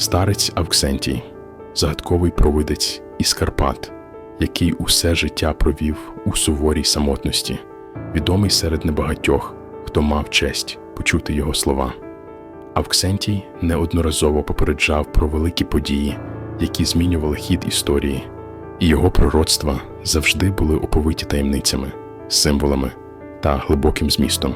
Старець Авксентій, загадковий провидець із Карпат, який усе життя провів у суворій самотності, відомий серед небагатьох, хто мав честь почути його слова. Авксентій неодноразово попереджав про великі події, які змінювали хід історії, і його пророцтва завжди були оповиті таємницями, символами та глибоким змістом.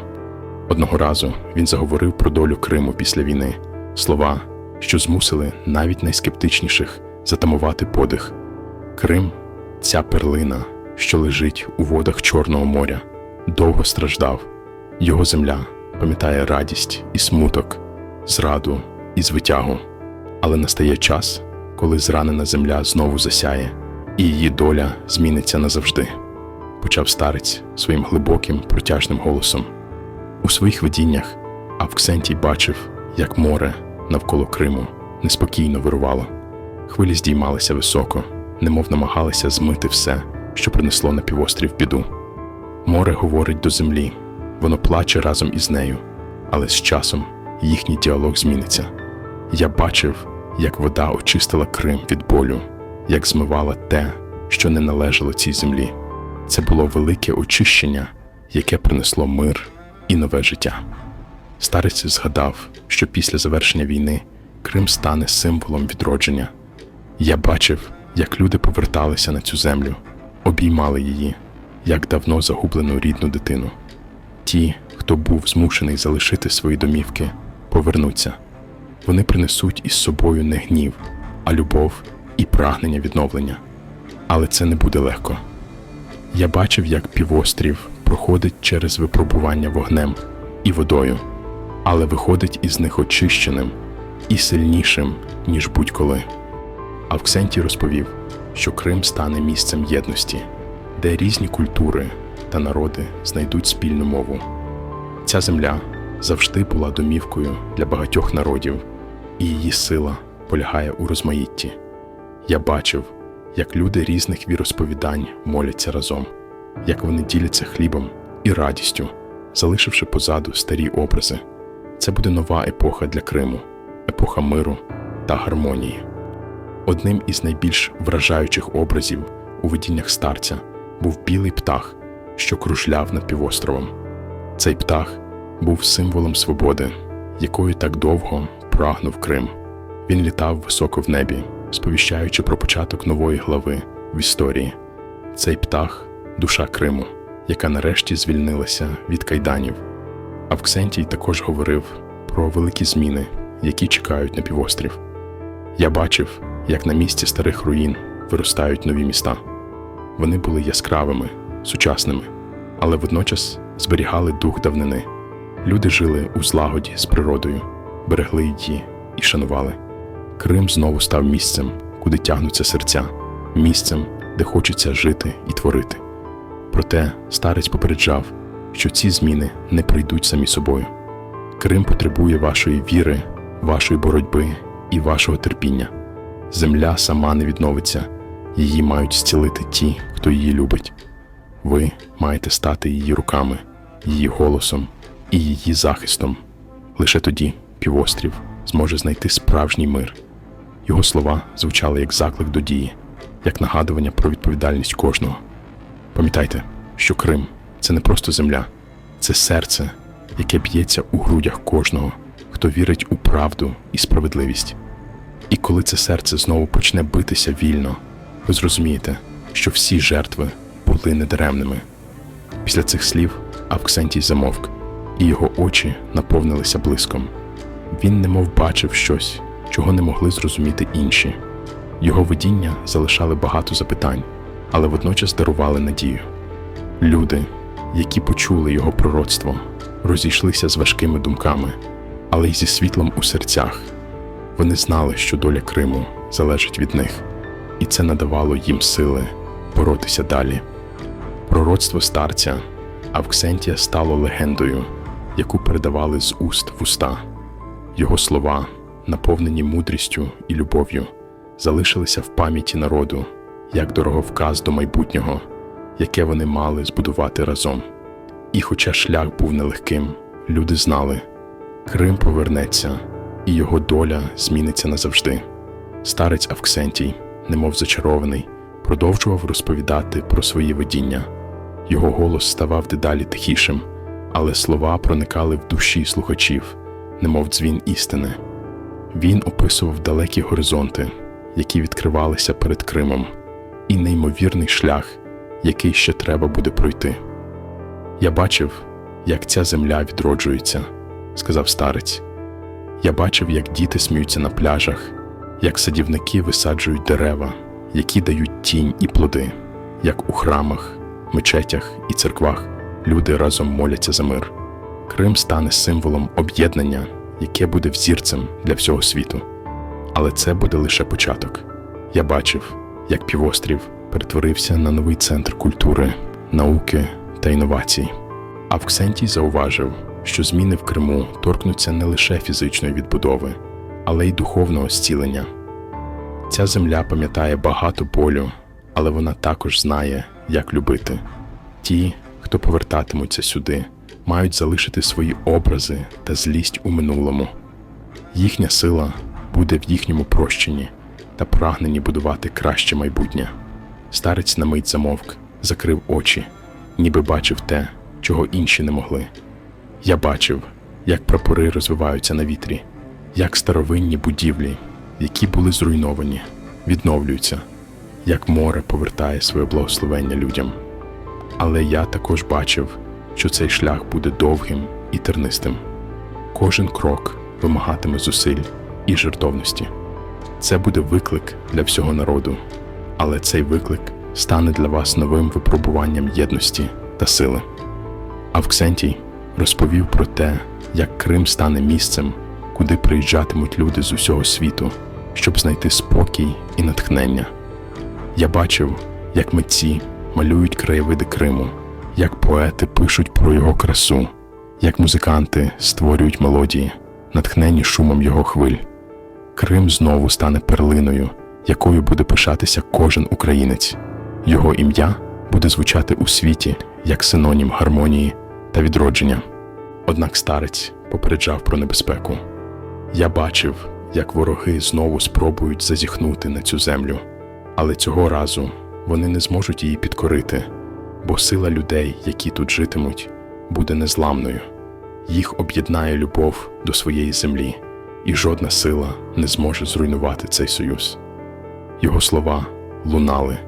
Одного разу він заговорив про долю Криму після війни, слова, що змусили навіть найскептичніших затамувати подих. Крим ця перлина, що лежить у водах Чорного моря, довго страждав. Його земля пам'ятає радість і смуток, зраду і звитягу. Але настає час, коли зранена земля знову засяє, і її доля зміниться назавжди. Почав старець своїм глибоким протяжним голосом. У своїх видіннях Авксентій бачив, як море навколо Криму неспокійно вирувало. Хвилі здіймалися високо, немов намагалися змити все, що принесло на півострів біду. Море говорить до землі, воно плаче разом із нею, але з часом їхній діалог зміниться. Я бачив, як вода очистила Крим від болю, як змивала те, що не належало цій землі. Це було велике очищення, яке принесло мир і нове життя. Старець згадав, що після завершення війни Крим стане символом відродження. Я бачив, як люди поверталися на цю землю, обіймали її, як давно загублену рідну дитину. Ті, хто був змушений залишити свої домівки, повернуться. Вони принесуть із собою не гнів, а любов і прагнення відновлення. Але це не буде легко. Я бачив, як півострів проходить через випробування вогнем і водою, але виходить із них очищеним і сильнішим, ніж будь-коли. Авксентій розповів, що Крим стане місцем єдності, де різні культури та народи знайдуть спільну мову. Ця земля завжди була домівкою для багатьох народів, і її сила полягає у розмаїтті. Я бачив, як люди різних віросповідань моляться разом, як вони діляться хлібом і радістю, залишивши позаду старі образи. Це буде нова епоха для Криму, епоха миру та гармонії. Одним із найбільш вражаючих образів у видіннях старця був білий птах, що кружляв над півостровом. Цей птах був символом свободи, якою так довго прагнув Крим. Він літав високо в небі, сповіщаючи про початок нової глави в історії. Цей птах душа Криму, яка нарешті звільнилася від кайданів. Авксентій також говорив про великі зміни, які чекають на півострів. Я бачив, як на місці старих руїн виростають нові міста. Вони були яскравими, сучасними, але водночас зберігали дух давнини. Люди жили у злагоді з природою, берегли її і шанували. Крим знову став місцем, куди тягнуться серця, місцем, де хочеться жити і творити. Проте старець попереджав, що ці зміни не прийдуть самі собою. Крим потребує вашої віри, вашої боротьби і вашого терпіння. Земля сама не відновиться, її мають зцілити ті, хто її любить. Ви маєте стати її руками, її голосом і її захистом. Лише тоді півострів зможе знайти справжній мир. Його слова звучали як заклик до дії, як нагадування про відповідальність кожного. Пам'ятайте, що Крим це не просто земля, це серце, яке б'ється у грудях кожного, хто вірить у правду і справедливість. І коли це серце знову почне битися вільно, ви зрозумієте, що всі жертви були недаремними. Після цих слів Авксентій замовк, і його очі наповнилися блиском. Він немов бачив щось, чого не могли зрозуміти інші. Його видіння залишали багато запитань, але водночас дарували надію. Люди, які почули його пророцтво, розійшлися з важкими думками, але й зі світлом у серцях. Вони знали, що доля Криму залежить від них, і це надавало їм сили боротися далі. Пророцтво старця Авксентія стало легендою, яку передавали з уст в уста. Його слова, наповнені мудрістю і любов'ю, залишилися в пам'яті народу як дороговказ до майбутнього, яке вони мали збудувати разом. І хоча шлях був нелегким, люди знали, Крим повернеться, і його доля зміниться назавжди. Старець Авксентій, немов зачарований, продовжував розповідати про свої видіння. Його голос ставав дедалі тихішим, але слова проникали в душі слухачів, немов дзвін істини. Він описував далекі горизонти, які відкривалися перед Кримом, і неймовірний шлях, який ще треба буде пройти. Я бачив, як ця земля відроджується, сказав старець. Я бачив, як діти сміються на пляжах, як садівники висаджують дерева, які дають тінь і плоди, як у храмах, мечетях і церквах люди разом моляться за мир. Крим стане символом об'єднання, яке буде взірцем для всього світу. Але це буде лише початок. Я бачив, як півострів перетворився на новий центр культури, науки та інновацій. Авксентій зауважив, що зміни в Криму торкнуться не лише фізичної відбудови, але й духовного зцілення. Ця земля пам'ятає багато болю, але вона також знає, як любити. Ті, хто повертатимуться сюди, мають залишити свої образи та злість у минулому. Їхня сила буде в їхньому прощенні та прагненні будувати краще майбутнє. Старець на мить замовк, закрив очі, ніби бачив те, чого інші не могли. Я бачив, як прапори розвиваються на вітрі, як старовинні будівлі, які були зруйновані, відновлюються, як море повертає своє благословення людям. Але я також бачив, що цей шлях буде довгим і тернистим. Кожен крок вимагатиме зусиль і жертовності. Це буде виклик для всього народу, але цей виклик стане для вас новим випробуванням єдності та сили. Авксентій розповів про те, як Крим стане місцем, куди приїжджатимуть люди з усього світу, щоб знайти спокій і натхнення. Я бачив, як митці малюють краєвиди Криму, як поети пишуть про його красу, як музиканти створюють мелодії, натхнені шумом його хвиль. Крим знову стане перлиною, якою буде пишатися кожен українець. Його ім'я буде звучати у світі як синонім гармонії та відродження. Однак старець попереджав про небезпеку. Я бачив, як вороги знову спробують зазіхнути на цю землю, але цього разу вони не зможуть її підкорити, бо сила людей, які тут житимуть, буде незламною. Їх об'єднає любов до своєї землі, і жодна сила не зможе зруйнувати цей союз. Його слова лунали,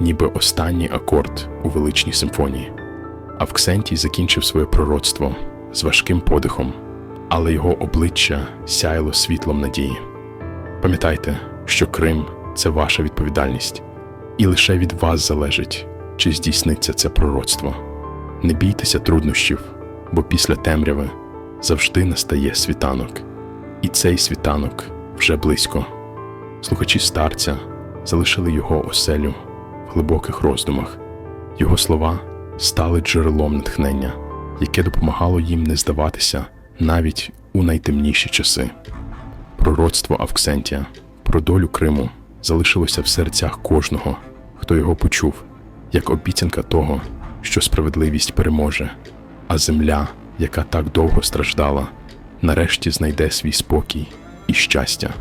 ніби останній акорд у величній симфонії. Авксентій закінчив своє пророцтво з важким подихом, але його обличчя сяяло світлом надії. Пам'ятайте, що Крим це ваша відповідальність, і лише від вас залежить, чи здійсниться це пророцтво. Не бійтеся труднощів, бо після темряви завжди настає світанок, і цей світанок вже близько. Слухачі старця залишили його оселю в глибоких роздумах. Його слова стали джерелом натхнення, яке допомагало їм не здаватися навіть у найтемніші часи. Пророцтво Авксентія про долю Криму залишилося в серцях кожного, хто його почув, як обіцянка того, що справедливість переможе, а земля, яка так довго страждала, нарешті знайде свій спокій і щастя.